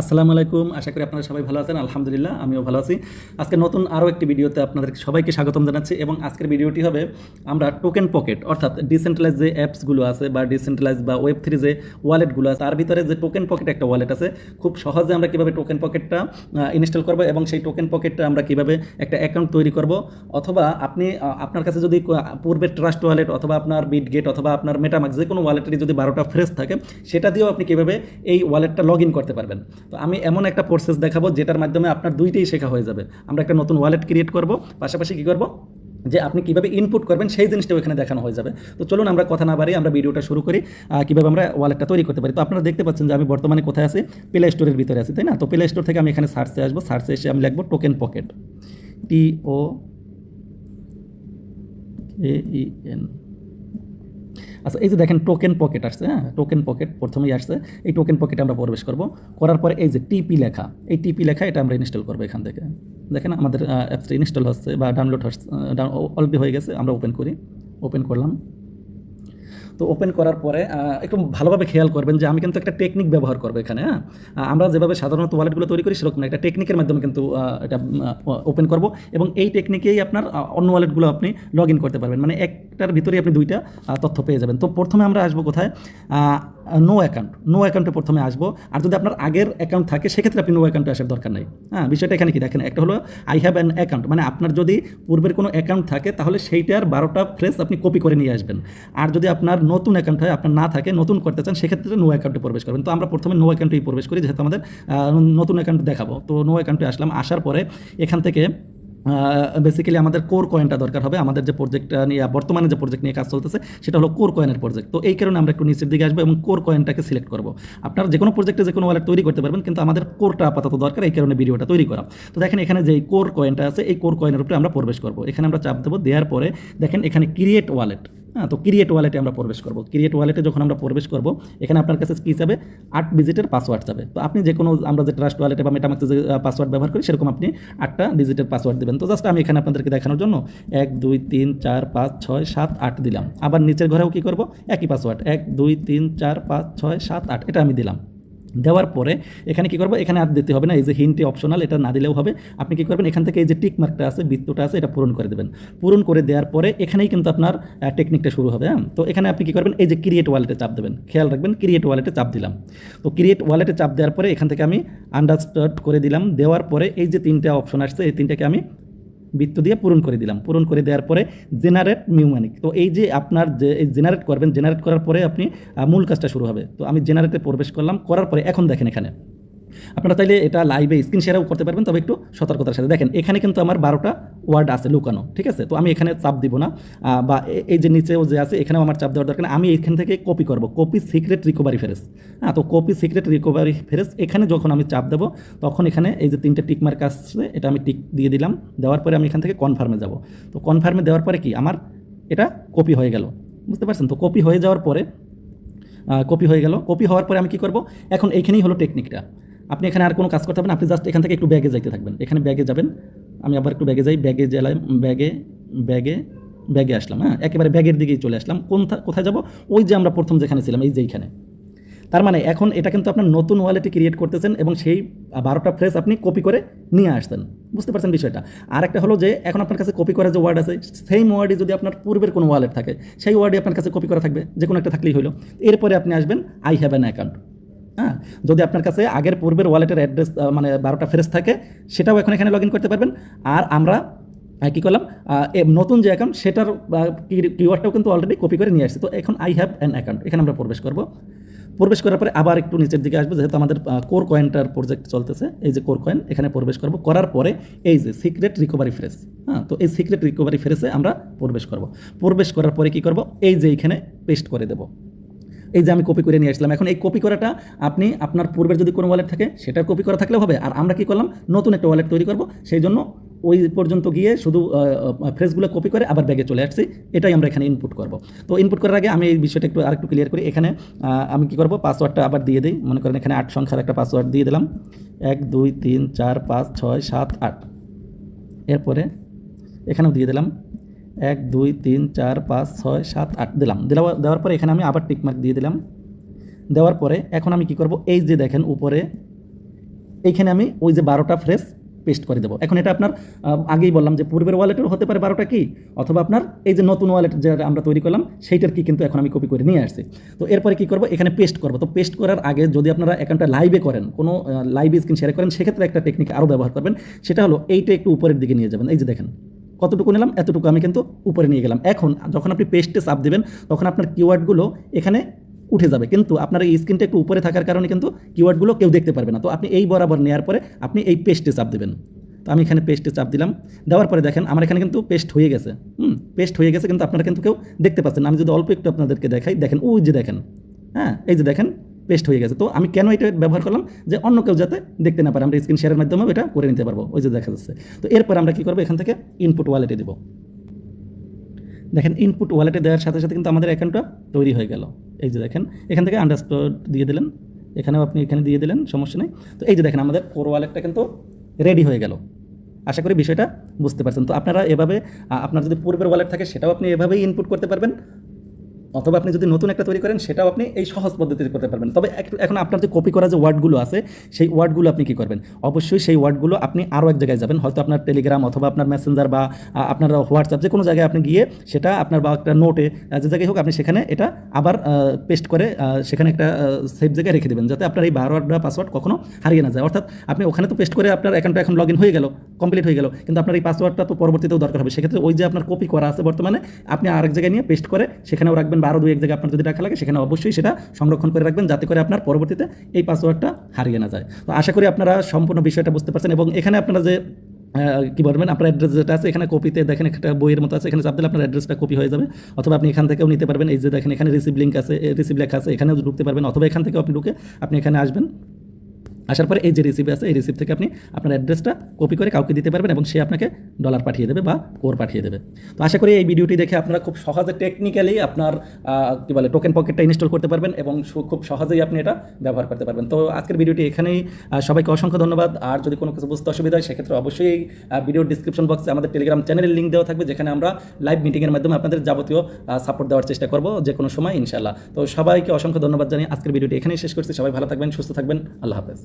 আসসালামু আলাইকুম। আশা করি আপনারা সবাই ভালো আছেন। আলহামদুলিল্লাহ, আমিও ভালো আছি। আজকে নতুন আরও একটি ভিডিওতে আপনাদের সবাইকে স্বাগতম জানাচ্ছি এবং আজকের ভিডিওটি হবে আমরা টোকেন পকেট অর্থাৎ ডিসেন্ট্রালাইজ যে অ্যাপসগুলো আছে বা ডিসেন্ট্রালাইজ বা ওয়েব থ্রি যে ওয়ালেটগুলো আছে, তার ভিতরে যে টোকেন পকেট একটা ওয়ালেট আছে, খুব সহজে আমরা কীভাবে টোকেন পকেটটা ইনস্টল করব এবং সেই টোকেন পকেটটা আমরা কীভাবে একটা অ্যাকাউন্ট তৈরি করব? অথবা আপনি আপনার কাছে যদি পূর্বের ট্রাস্ট ওয়ালেট অথবা আপনার বিটগেট অথবা আপনার মেটামাক্স যে কোনো ওয়ালেটেরই যদি বারোটা ফ্রেশ থাকে, সেটা দিয়েও আপনি কীভাবে এই ওয়ালেটটা লগ ইন করতে পারবেন। তো আমি এমন একটা প্রসেস দেখাবো যেটার মাধ্যমে আপনার দুইটাই শেখা হয়ে যাবে। আমরা একটা নতুন ওয়ালেট ক্রিয়েট করব, পাশাপাশি কী করব? যে আপনি কীভাবে ইনপুট করবেন সেই জিনিসটাও এখানে দেখানো হয়ে যাবে। তো চলুন আমরা কথা না বাড়ি আমরা ভিডিওটা শুরু করি কীভাবে আমরা ওয়ালেটটা তৈরি করতে পারি। তো আপনারা দেখতে পাচ্ছেন যে আমি বর্তমানে কোথায় আছি? প্লে স্টোরের ভিতরে আছি, তাই না? তো প্লে স্টোর থেকে আমি এখানে সার্চে আসব সার্চে এসে আমি লিখব token pocket T O N আচ্ছা এই যে দেখেন টোকেন পকেট আসছে হ্যাঁ? টোকেন পকেট প্রথমেই আসছে। এই টোকেন পকেটে আমরা প্রবেশ করব। করার পরে এই যে টিপি লেখা, এই টিপি লেখা এটা আমরা ইনস্টল করব এখান থেকে। দেখেন আমাদের অ্যাপসটা ইনস্টল হচ্ছে বা ডাউনলোড হচ্ছে অলরেডি হয়ে গেছে, আমরা ওপেন করি। ওপেন করলাম। তো ওপেন করার পরে একটু ভালোভাবে খেয়াল করবেন যে আমি কিন্তু একটা টেকনিক ব্যবহার করব এখানে হ্যাঁ? আমরা যেভাবে সাধারণত ওয়ালেটগুলো তৈরি করি সেরকম একটা টেকনিকের মাধ্যমে কিন্তু এটা ওপেন করব এবং এই টেকনিকেই আপনার অন্য ওয়ালেটগুলো আপনি লগ ইন করতে পারবেন। মানে একটার ভিতরেই আপনি দুইটা তথ্য পেয়ে যাবেন। তো প্রথমে আমরা আসব কোথায়? নো অ্যাকাউন্ট নো অ্যাকাউন্টে প্রথমে আসব। আর যদি আপনার আগের অ্যাকাউন্ট থাকে, সেক্ষেত্রে আপনি নো অ্যাকাউন্টে আসার দরকার নেই। হ্যাঁ বিষয়টা এখানে কি? দেখেন, একটা হলো আই হ্যাভ অ্যান অ্যাকাউন্ট মানে আপনার যদি পূর্বের কোনো অ্যাকাউন্ট থাকে, তাহলে সেইটার বারোটা ফ্রেস আপনি কপি করে নিয়ে আসবেন। আর যদি আপনার নতুন অ্যাকাউন্ট হয়, আপনার না থাকে, নতুন করতে চান, সেক্ষেত্রে নো অ্যাকাউন্টে প্রবেশ করবেন। তো আমরা প্রথমে নো অ্যাকাউন্টেই প্রবেশ করি, যেহেতু আমাদের নতুন অ্যাকাউন্ট দেখাবো। তো নো অ্যাকাউন্টে আসলাম। আসার পরে এখান থেকে বেসিক্যালি আমাদের কোর কয়েনটা দরকার হবে। আমাদের যে প্রজেক্ট নিয়ে, বর্তমানে যে প্রজেক্ট নিয়ে কাজ চলতেছে, সেটা হলো কোর কয়েনের প্রজেক্ট তো এই কারণে আমরা একটু নিচের দিকে আসব এবং কোর কয়েনটাকে সিলেক্ট করব। আপনার যে কোনো প্রজেক্টে যে কোনো ওয়ালেট তৈরি করতে পারবেন, কিন্তু আমাদের কোরটা আপাতত দরকার, এই কারণে ভিডিওটা তৈরি করা। তো দেখেন এখানে যে কোর কয়েনটা আছে, এই কোর কয়েনের উপরে আমরা প্রবেশ করব। এখানে আমরা চাপ দেবো, দেওয়ার পরে দেখেন এখানে ক্রিয়েট ওয়ালেট হ্যাঁ তো ক্রিয়েট ওয়ালেটে আমরা প্রবেশ করব। ক্রিয়েট ওয়ালেটে যখন আমরা প্রবেশ করব, এখানে আপনার কাছে কী যাবে, আট ডিজিটের পাসওয়ার্ড যাবে। তো আপনি যে কোনো আমরা যে ট্রাস্ট ওয়ালেটে বা মেটামাক্সে যে পাসওয়ার্ড ব্যবহার করি, সেরকম আপনি আটটা ডিজিটের পাসওয়ার্ড দেবেন। তো জাস্ট আমি এখানে আপনাদেরকে দেখানোর জন্য এক, দুই, তিন, চার, পাঁচ, ছয়, সাত, আট দিলাম। আবার নিচের ঘরেও কী করব? একই পাসওয়ার্ড এক, দুই, তিন, চার, পাঁচ, ছয়, সাত, আট। এটা আমি দিলাম। দেওয়ার পরে এখানে কি করব? এখানে আর দিতে হবে না। এই যে হিন্টে অপশনাল এটা না দিলেও হবে। আপনি কি করবেন? এখান থেকে এই যে টিক মার্কটা আছে, বৃত্তটা আছে, এটা পূরণ করে দেবেন। পূরণ করে দেওয়ার পরে এখানেই কিন্তু আপনার টেকনিকটা শুরু হবে হ্যাঁ? তো এখানে আপনি কি করবেন? এই যে ক্রিয়েট ওয়ালেটে চাপ দেবেন। খেয়াল রাখবেন ক্রিয়েট ওয়ালেটে চাপ দিলাম। তো ক্রিয়েট ওয়ালেটে চাপ দেওয়ার পরে এখান থেকে আমি আন্ডারস্টার্ট করে দিলাম। দেওয়ার পরে এই যে তিনটা অপশন আসছে, এই তিনটাকে আমি বৃত্ত দিয়ে পূরণ করে দিলাম। পূরণ করে দেওয়ার পরে জেনারেট মিউম্যানিক তো এই যে আপনার যে জেনারেট করবেন জেনারেট করার পরে আপনি মূল কাজটা শুরু হবে। তো আমি জেনারেটে প্রবেশ করলাম, করার পরে এখন দেখেন এখানে। আপনারা তাইলে এটা লাইভে স্ক্রিন শেয়ারও করতে পারবেন, তবে একটু সতর্কতার সাথে। দেখেন, এখানে কিন্তু আমার বারোটা ওয়ার্ড আছে, লুকানো, ঠিক আছে? তো আমি এখানে চাপ দিব না বা এই যে নিচেও যে আছে, এখানেও আমার চাপ দেওয়ার দরকার আমি এখান থেকে কপি করব কপি সিক্রেট রিকভারি ফেরেস হ্যাঁ তো কপি সিক্রেট রিকভারি ফেরেস এখানে যখন আমি চাপ দেবো, তখন এখানে এই যে তিনটে টিক মার্ক আসছে, এটা আমি টিক দিয়ে দিলাম, দেওয়ার পরে আমি এখান থেকে কনফার্মে যাব। তো কনফার্মে দেওয়ার পরে কি? আমার এটা কপি হয়ে গেল, বুঝতে পারছেন? তো কপি হয়ে যাওয়ার পরে কপি হয়ে গেল কপি হওয়ার পরে আমি কি করব? এখন এইখানেই হলো টেকনিকটা আপনি এখানে আর কোনো কাজ করতে হবে না, আপনি জাস্ট এখান থেকে একটু ব্যাগে যাইতে থাকবেন। এখানে ব্যাগে যাবেন আমি আবার একটু ব্যাগে যাই, ব্যাগে জেলায়, ব্যাগে ব্যাগে ব্যাগে আসলাম হ্যাঁ? একেবারে ব্যাগের দিকেই চলে আসলাম। কোন কোথায় যাব? ওই যে আমরা প্রথম যেখানে ছিলাম, এই যে এইখানে তার মানে এখন এটা কিন্তু আপনার নতুন ওয়ালেটে ক্রিয়েট করতেছেন এবং সেই বারোটা ফ্রেস আপনি কপি করে নিয়ে আসতেন বুঝতে পারছেন বিষয়টা? আর একটা হলো যে এখন আপনার কাছে কপি করা যে ওয়ার্ড আছে সেম ওয়ার্ডে যদি আপনার পূর্বের কোনো ওয়ালেট থাকে, সেই ওয়ার্ডে আপনার কাছে কপি করা থাকবে যে কোনো একটা থাকলেই হলো এরপরে আপনি আসবেন আই হ্যাভ অ্যান অ্যাকাউন্ট হ্যাঁ যদি আপনার কাছে আগের পূর্বের ওয়ালেটের অ্যাড্রেস মানে বারোটা ফ্রেস থাকে, সেটাও এখন এখানে লগ করতে পারবেন। আর আমরা কী করলাম নতুন যে অ্যাকাউন্ট সেটার কিওয়ার্ডটাও কিন্তু অলরেডি কপি করে নিয়ে আসছি। তো এখন আই হ্যাভ অ্যান অ্যাকাউন্ট এখানে আমরা প্রবেশ করব। প্রবেশ করার পরে আবার একটু নিচের দিকে আসব, যেহেতু আমাদের কোর কয়েনটার প্রজেক্ট চলতেছে, এই যে কোর কয়েন এখানে প্রবেশ করব। করার পরে এই যে সিক্রেট রিকভারি ফ্রেস হ্যাঁ তো এই সিক্রেট রিকভারি ফ্রেসে আমরা প্রবেশ করব। প্রবেশ করার পরে কি করব? এই যে এইখানে পেস্ট করে দেবো। এই যে আমি কপি করে নিয়ে আসলাম। এখন এই কপি করাটা আপনি আপনার পূর্বের যদি কোনো ওয়ালেট থাকে, সেটার কপি করা থাকলেও হবে। আর আমরা কি করলাম? নতুন একটা ওয়ালেট তৈরি করব। সেই জন্য ওই পর্যন্ত গিয়ে শুধু ফ্রেসগুলো কপি করে আবার ব্যাগে চলে আসছি। এটাই আমরা এখানে ইনপুট করব। তো ইনপুট করার আগে আমি এই বিষয়টা একটু আরেকটু ক্লিয়ার করি। এখানে আমি কি করব? পাসওয়ার্ডটা আবার দিয়ে দিই। মনে করেন এখানে আট সংখ্যার একটা পাসওয়ার্ড দিয়ে দিলাম। এক, দুই, তিন, চার, পাঁচ, ছয়, সাত, আট। এরপরে এখানেও দিয়ে দিলাম। এক, দুই, তিন, চার, পাঁচ, ছয়, সাত, আট দিলাম। দেওয়া দেওয়ার পরে এখানে আমি আবার টিকমার্ক দিয়ে দিলাম। দেওয়ার পরে এখন আমি কি করব? এই যে দেখেন উপরে, এইখানে আমি ওই যে বারোটা ফ্রেশ পেস্ট করে দেবো। এখন এটা আপনার আগেই বললাম যে পূর্বের ওয়ালেটের হতে পারে বারোটা কি? অথবা আপনার এই যে নতুন ওয়ালেট যে আমরা তৈরি করলাম, সেইটার কি কিন্তু এখন আমি কপি করে নিয়ে আসছি। তো এরপরে কি করব? এখানে পেস্ট করব। তো পেস্ট করার আগে যদি আপনারা অ্যাকাউন্টটা লাইভে করেন, কোনো লাইভ স্ক্রিন শেয়ার করেন, সেক্ষেত্রে একটা টেকনিক আরও ব্যবহার করবেন। সেটা হলো, এইটা একটু উপরের দিকে নিয়ে যাবেন। এই যে দেখেন। কতটুকু নিলাম? এতটুকু আমি কিন্তু উপরে নিয়ে গেলাম। এখন যখন আপনি পেস্টে চাপ দেবেন, তখন আপনার কিওয়ার্ডগুলো এখানে উঠে যাবে। কিন্তু আপনার এই স্ক্রিনটা একটু উপরে থাকার কারণে কিন্তু কিওয়ার্ডগুলো কেউ দেখতে পারবে না। তো আপনি এই বরাবর নেওয়ার পরে আপনি এই পেস্টে চাপ দেবেন। তো আমি এখানে পেস্টে চাপ দিলাম। দেওয়ার পরে দেখেন, আমার এখানে কিন্তু পেস্ট হয়ে গেছে। হুম, পেস্ট হয়ে গেছে, কিন্তু আপনারা কিন্তু কেউ দেখতে পাচ্ছেন। আমি যদি অল্প একটু আপনাদেরকে দেখাই, দেখেন, ওই যে দেখেন হ্যাঁ এই যে দেখেন পেস্ট হয়ে গেছে। তো আমি কেন এটা ব্যবহার করলাম? যে অন্য কেউ যাতে দেখতে না পারে, আমরা স্ক্রিন শেয়ারের মাধ্যমে এটা করে নিতে পারব। ওই যে দেখা যাচ্ছে। তো এরপর আমরা কী করব? এখান থেকে ইনপুট ওয়ালেটে দেবো। দেখেন ইনপুট ওয়ালেটে দেওয়ার সাথে সাথে কিন্তু আমাদের অ্যাকাউন্টটা তৈরি হয়ে গেল। এই যে দেখেন, এখান থেকে আন্ডারস্কোর দিয়ে দিলেন। এখানেও আপনি এখানে দিয়ে দিলেন, সমস্যা নেই। তো এই যে দেখেন, আমাদের কোর ওয়ালেটটা কিন্তু রেডি হয়ে গেল। আশা করি বিষয়টা বুঝতে পারছেন। তো আপনারা এভাবে আপনার যদি পূর্বের ওয়ালেট থাকে, সেটাও আপনি এভাবেই ইনপুট করতে পারবেন। অথবা আপনি যদি নতুন একটা তৈরি করেন, সেটাও আপনি এই সহজ পদ্ধতিতে করতে পারবেন। তবে এখন আপনার যে কপি করা যে ওয়ার্ডগুলো আছে, সেই ওয়ার্ডগুলো আপনি কী করবেন? অবশ্যই সেই ওয়ার্ডগুলো আপনি আরও এক জায়গায় যাবেন। হয়তো আপনার টেলিগ্রাম অথবা আপনার মেসেঞ্জার বা আপনার হোয়াটসঅ্যাপ যে কোনো জায়গায় আপনি গিয়ে সেটা আপনার বা একটা নোটে যে জায়গায় হোক আপনি সেখানে এটা আবার পেস্ট করে সেখানে একটা সেফ জায়গায় রেখে দেবেন, যাতে আপনার এই বারোয়ার্ড বা পাসওয়ার্ড কখনো হারিয়ে না যায়। অর্থাৎ আপনি ওখানে তো পেস্ট করে আপনার অ্যাকাউন্টটা এখন লগ ইন হয়ে গেল কমপ্লিট হয়ে গেল, কিন্তু আপনার এই পাসওয়ার্ডটা তো পরবর্তীতেও দরকার হবে। সেক্ষেত্রে ওই যে আপনার কপি করা আছে বর্তমানে, আপনি আরেক জায়গায় নিয়ে পেস্ট করে সেখানেও রাখবেন বা আরও দুই এক জায়গায় আপনার যদি রাখা লাগে, সেখানে অবশ্যই সেটা সংরক্ষণ করে রাখবেন যাতে করে আপনার পরবর্তীতে এই পাসওয়ার্ডটা হারিয়ে না যায়। তো আশা করি আপনারা সম্পূর্ণ বিষয়টা বুঝতে পারছেন এবং এখানে আপনারা যে কি বলবেন, আপনার অ্যাড্রেস যেটা আছে, এখানে কপিতে দেখেন একটা বইয়ের মতো আছে, এখানে চাপ দিলে আপনার অ্যাড্রেসটা কপি হয়ে যাবে। অথবা আপনি এখান থেকেও নিতে পারবেন, এই যে দেখেন এখানে রিসিভ লিঙ্ক আছে রিসিভ লেখা আছে, এখানেও ঢুকতে পারবেন, অথবা এখান থেকেও আপনি ঢুকে আপনি এখানে আসবেন। আসার পরে এই যে রিসিপ্ট আছে, এই রিসিপ্ট থেকে আপনি আপনার অ্যাড্রেসটা কপি করে কাউকে দিতে পারবেন এবং সে আপনাকে ডলার পাঠিয়ে দেবে বা কোর পাঠিয়ে দেবে। তো আশা করি এই ভিডিওটি দেখে আপনারা খুব সহজে টেকনিক্যালি আপনার কি বলে টোকেন পকেটটা ইনস্টল করতে পারবেন এবং খুব সহজেই আপনি এটা ব্যবহার করতে পারবেন। তো আজকের ভিডিওটি এখানেই সবাইকে অসংখ্য ধন্যবাদ। আর যদি কোনো কিছু বুঝতে অসুবিধা হয়, সেক্ষেত্রে অবশ্যই ভিডিওর ডিসক্রিপশন বক্সে আমাদের টেলিগ্রাম চ্যানেলের লিঙ্ক দেওয়া থাকবে, যেখানে আমরা লাইভ মিটিংয়ের মাধ্যমে আপনাদের যাবতীয় সাপোর্ট দেওয়ার চেষ্টা করব যে কোনো সময় ইনশাল্লাহ তো সবাইকে অসংখ্য ধন্যবাদ জানিয়ে আজকের ভিডিওটি এখানেই শেষ করছি। সবাই ভালো থাকবেন, সুস্থ থাকবেন। আল্লাহ হাফেজ।